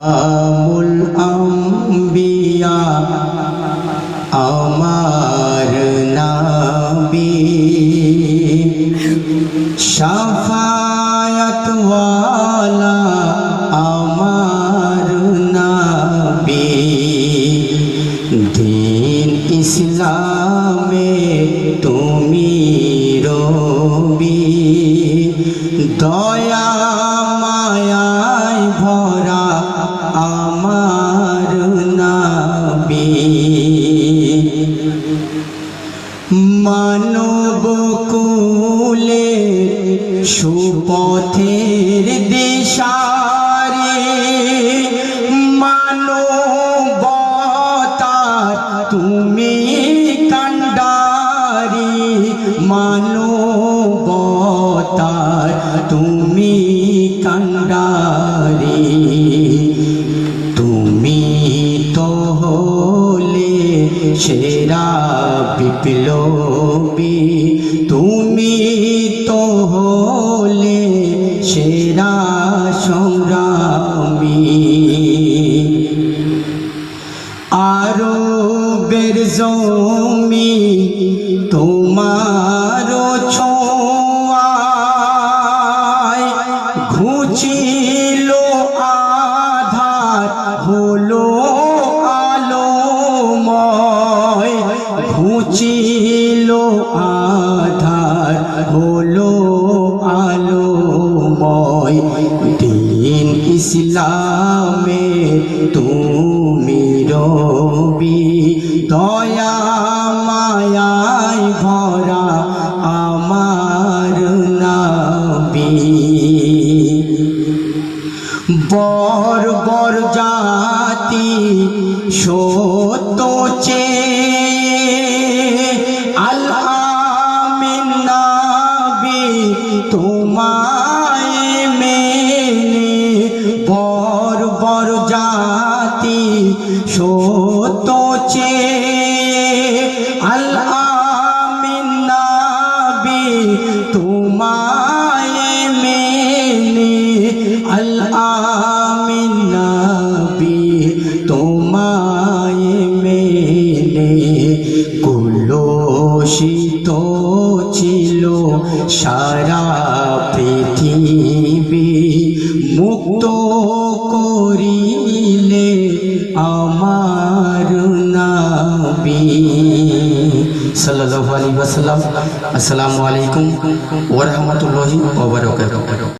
আমুল আম্বিয়া আমার নাবি। শাফায়াত ওয়ালা আমার নাবি। দিন ইসলামে তুমি মানব কুলে সুপথের দিশারে মানবতার তুমি কান্ডারি মানবতার তুমি কান্ডারি তুমি তো সেরা বিপ্লবী তুমি তো হলে সেরা সংগ্রামী। আরও বের জমি তোমার ঘুচিল আধার হলো আলোময়। দিন ইসলামে তুমি রবি, দয়া মায়ায় ভরা আমার নাবি। বর বর জাতি সত্য চে তোমায় মেনে বর বর জাতি সত চে আল্লা আমিন নাবি তোমায় কুলসিত ছিল সারা পৃথিবী মুক্ত করিলে আমার নবী। সাল্লাল্লাহু আলাইহি ওয়াসাল্লাম, আসসালামু আলাইকুম ওয়া রাহমাতুল্লাহি ওয়া বারাকাতুহু।